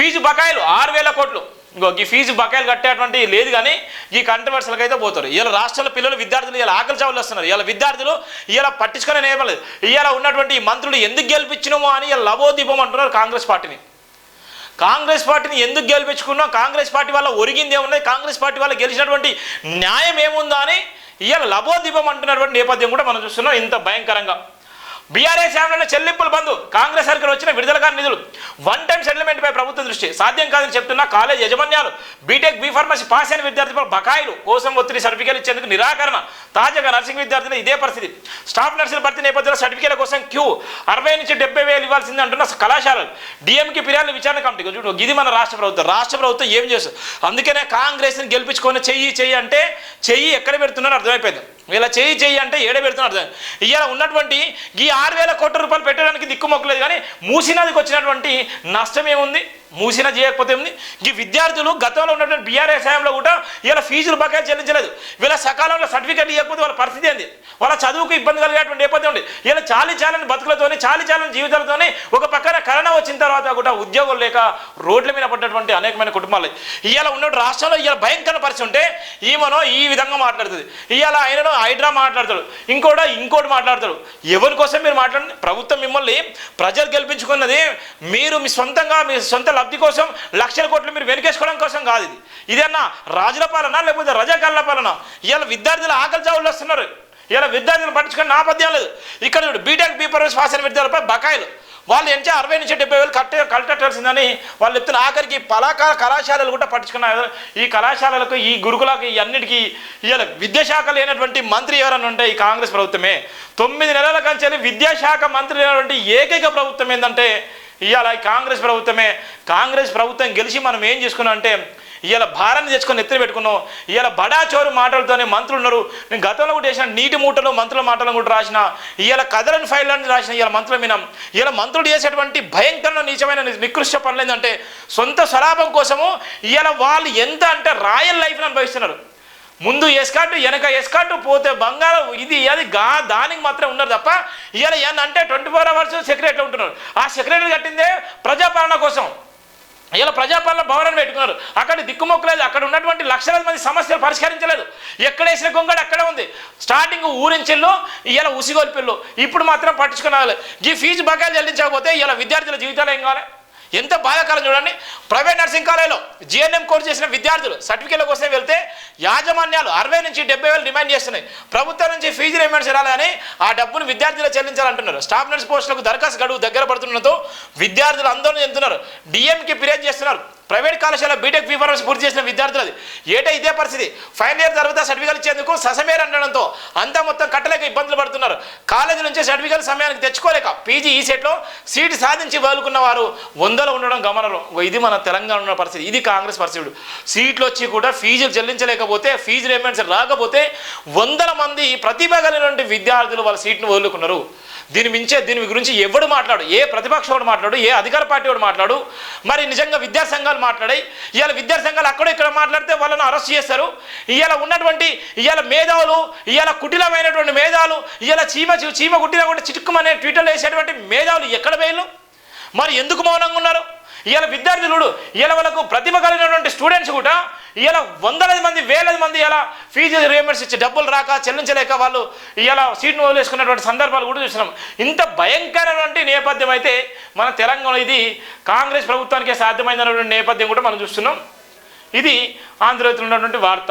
Fee బకాయిలు ఆరు వేల కోట్లు. ఇంకో ఈ ఫీజు బకాయిలు కట్టేటువంటి లేదు కానీ ఈ కంట్రవర్సీలకు అయితే పోతారు. ఇలా రాష్ట్రాల పిల్లలు విద్యార్థులు ఇలా ఆకలి చావులు వస్తున్నారు. ఇలా విద్యార్థులు ఇలా పట్టించుకునే నేపలేదు ఇలా ఉన్నటువంటి మంత్రులు ఎందుకు గెలిపించినామో అని ఇలా లవోదీపం అంటున్నారు కాంగ్రెస్ పార్టీని. కాంగ్రెస్ పార్టీని ఎందుకు గెలిపించుకున్నాం? కాంగ్రెస్ పార్టీ వల్ల ఒరిగింది ఏమున్నది కాంగ్రెస్ పార్టీ వల్ల గెలిచినటువంటి న్యాయం ఏముందా అని ఇవాళ లబోదీపం అంటున్నటువంటి నేపథ్యం కూడా మనం చూస్తున్నాం. ఇంత భయంకరంగా. బీఆర్ఎస్ ఆమెలో చెల్లింపులు బంధు కాంగ్రెస్ సర్కార్ వచ్చిన విడుదల కాని నిధులు. వన్ టైం సెటిల్మెంట్ పై ప్రభుత్వం దృష్టి. సాధ్యం కాదని చెప్తున్న కాలేజ్ యజమాన్యాలు. బీటెక్ బీ ఫార్మసీ పాస్ అయిన విద్యార్థుల బకాయిలు కోసం ఒత్తిడి సర్టిఫికేట్ ఇచ్చేందుకు నిరాకరణ. తాజాగా నర్సింగ్ విద్యార్థులు ఇదే పరిస్థితి. స్టాఫ్ నర్సుల భర్తీ నేపథ్యంలో సర్టిఫికేట్ల కోసం క్యూ. అరవై నుంచి డెబ్బై వేలు ఇవ్వాల్సింది అంటున్న కళాశాలలు. డిఎంకి ఫిర్యాదు విచారణ కమిటీ. చూడు ఇది మన రాష్ట్ర ప్రభుత్వం. రాష్ట్ర ప్రభుత్వం ఏం చేస్తుంది అందుకనే కాంగ్రెస్ని గెలిపించుకొని చెయ్యి చెయ్యి అంటే చెయ్యి ఎక్కడ పెడుతున్నారో అర్థమైపోయింది. ఇలా చేయి చెయ్యి అంటే ఏడ పెడుతున్నారు ఇవాళ ఉన్నటువంటి ఈ ఆరు వేల కోట్ల రూపాయలు పెట్టడానికి దిక్కుమొక్కలేదు కానీ మూసినదికి వచ్చినటువంటి నష్టం ఏముంది? మూసిన చేయకపోతే ఉంది ఈ విద్యార్థులు గతంలో ఉన్నటువంటి బీఆర్ఎస్ హయాంలో కూడా ఇలా ఫీజులు బకాయిలు చెల్లించలేదు. వీళ్ళ సకాలంలో సర్టిఫికేట్ ఇవ్వకపోతే వాళ్ళ పరిస్థితి ఏంది? వాళ్ళ చదువుకు ఇబ్బంది కలిగేటువంటి నేపథ్యం ఉంది. ఇలా చాలి చాలని బతుకులతోని చాలి చాలని జీవితాలతోని ఒక పక్కన కరోనా వచ్చిన తర్వాత కూడా ఉద్యోగం లేక రోడ్ల మీద పడ్డటువంటి అనేకమైన కుటుంబాలు. ఇవాళ ఉన్న రాష్ట్రంలో ఇవాళ భయంకర పరిస్థితి ఉంటే ఈమెనో ఈ విధంగా మాట్లాడుతుంది. ఇవాళ ఆయనను హైడ్రా మాట్లాడతాడు. ఇంకోటి ఇంకోటి మాట్లాడతాడు. ఎవరి కోసం మీరు మాట్లాడండి? ప్రభుత్వం మిమ్మల్ని ప్రజలు గెలిపించుకున్నది మీరు మీ సొంతంగా మీ సొంత లబ్ధి కోసం లక్షల కోట్లు మీరు వెనకేసుకోవడం కోసం కాదు ఇది. ఇదన్నా రాజుల పాలన లేకపోతే రజాకాల పాలన? ఇవాళ విద్యార్థులు ఆకలి చావులు వస్తున్నారు. ఇలా విద్యార్థులు పట్టించుకుని నాపద్యం లేదు. ఇక్కడ చూడు బీటెక్ బీ పర్వస్ పాస్ అయిన విద్యార్థులపై బకాయిలు. వాళ్ళు ఎంచే అరవై నుంచి డెబ్బై వేలు కట్టే కట్టవలసిందని వాళ్ళు చెప్తున్న ఆఖరికి పలాకాల కళాశాలలు కూడా పట్టించుకున్నారు. ఈ కళాశాలలకు ఈ గురుకులకు ఈ అన్నిటికీ ఇవాళ విద్యాశాఖ లేనటువంటి మంత్రి ఎవరైనా ఉంటే ఈ కాంగ్రెస్ ప్రభుత్వమే. తొమ్మిది నెలల కంచెలు విద్యాశాఖ మంత్రి లేనటువంటి ఏకైక ప్రభుత్వం ఏంటంటే ఇవాళ కాంగ్రెస్ ప్రభుత్వమే? కాంగ్రెస్ ప్రభుత్వం గెలిచి మనం ఏం చేసుకున్నాం అంటే ఇవాళ భారాన్ని తెచ్చుకొని ఎత్తులు పెట్టుకున్నాం. ఇవాళ బడా చోరు మాటలతోనే మంత్రులు ఉన్నారు. నేను గతంలో కూడా చేసిన నీటి మూటలు మంత్రుల మాటలను కూడా రాసిన ఇవాళ కదలని ఫైల్ రాసిన ఇవాళ మంత్రుల మీద. ఇవాళ మంత్రులు చేసేటువంటి భయంకర నీచమైన నికృష్ట పనులు ఏంటంటే సొంత స్వలాభం కోసము ఇవాళ వాళ్ళు ఎంత అంటే రాయల్ లైఫ్ని అనుభవిస్తున్నారు. ముందు ఎస్కాటు వెనక ఎస్కాటు పోతే బంగారం ఇది అది గా దానికి మాత్రం ఉన్నారు తప్ప ఇవాళ ఏమన్నా అంటే ట్వంటీ ఫోర్ అవర్స్ సెక్రటరీ ఉంటున్నారు. ఆ సెక్రటరీ కట్టిందే ప్రజాపాలన కోసం. ఇలా ప్రజాపాలన భవనాన్ని పెట్టుకున్నారు. అక్కడ దిక్కుమొక్కలేదు. అక్కడ ఉన్నటువంటి లక్షలాది మంది సమస్యలు పరిష్కరించలేదు. ఎక్కడ వేసిన గొంగడు అక్కడే ఉంది. స్టార్టింగ్ ఊరించెళ్ళు ఇలా ఉసిగొల్పిల్లు ఇప్పుడు మాత్రం పట్టించుకున్నారు ఈ ఫీజు బకాయిలు చెల్లించకపోతే ఇలా విద్యార్థుల జీవితాలు ఏం కావాలి ఎంత బాధాకరం చూడండి. ప్రైవేట్ నర్సింగ్ కాలేజీలో జిఎన్ఎం కోర్సు చేసిన విద్యార్థులు సర్టిఫికేట్ల కోసం వెళ్తే యాజమాన్యాలు అరవై నుంచి డెబ్బై వేలు డిమాండ్ చేస్తున్నాయి. ప్రభుత్వం నుంచి ఫీజు రిమాండ్ చేయాలని ఆ డబ్బును విద్యార్థులు చెల్లించాలంటున్నారు. స్టాఫ్ నర్స్ పోస్టులకు దరఖాస్తు గడువు దగ్గర పడుతుండటంతో విద్యార్థులు ఆందోళన చెందుతున్నారు. డిఎంకి ఫిర్యాదు చేస్తున్నారు. ప్రైవేట్ కళాశాల బీటెక్ ఫీ పూర్తి చేసిన విద్యార్థులు అది ఏటా ఇదే పరిస్థితి. ఫైనల్ ఇయర్ తర్వాత సర్టిఫికేట్ ఇచ్చేందుకు ససమేర్ అనడంతో అంతా మొత్తం కట్టలేక ఇబ్బందులు పడుతున్నారు. కాలేజీ నుంచి సర్టిఫికేట్ సమయానికి తెచ్చుకోలేక పీజీ ఈ సెట్లో సీటు సాధించి వదులుకున్న వారు వందలు ఉండడం గమనం ఇది మన తెలంగాణ ఉన్న పరిస్థితి. ఇది కాంగ్రెస్ పరిస్థితి సీట్లు వచ్చి కూడా ఫీజులు చెల్లించలేకపోతే ఫీజు రేమెంట్స్ రాకపోతే వందల మంది ప్రతిభ కలిగినటువంటి విద్యార్థులు వాళ్ళ సీట్ను వదులుకున్నారు. దీని మించే దీని గురించి ఎవడు మాట్లాడు? ఏ ప్రతిపక్షం వాడు మాట్లాడు? ఏ అధికార పార్టీ వాడు మాట్లాడు? మరి నిజంగా విద్యా సంఘాలు మాట్లాడాయి. ఇవాళ విద్యా సంఘాలు అక్కడ ఇక్కడ మాట్లాడితే వాళ్ళని అరెస్ట్ చేస్తారు ఇవాళ ఉన్నటువంటి ఇవాళ మేధావులు ఇవాళ కుటిలమైనటువంటి మేధావులు ఇవాళ చీమ చీమ కుట్టినా కూడా చిటుక్కుమనే ట్విట్టర్లో వేసేటువంటి మేధావులు ఎక్కడ వేయలు మరి ఎందుకు మౌనంగా ఉన్నారు? ఇవాళ విద్యార్థులు ఇవాళ వాళ్ళకు ప్రతిభ కలిగినటువంటి స్టూడెంట్స్ కూడా ఇలా వందలది మంది వేలది మంది ఇలా ఫీజు రియంబర్స్ ఇచ్చి డబ్బులు రాక చెల్లించలేక వాళ్ళు ఇలా సీట్ను వదిలేసుకున్నటువంటి సందర్భాలు కూడా చూసినాం. ఇంత భయంకరమైనటువంటి నేపథ్యం అయితే మన తెలంగాణ ఇది కాంగ్రెస్ ప్రభుత్వానికే సాధ్యమైనటువంటి నేపథ్యం కూడా మనం చూస్తున్నాం. ఇది ఆంధ్రజ్యోతిలో ఉన్నటువంటి వార్త.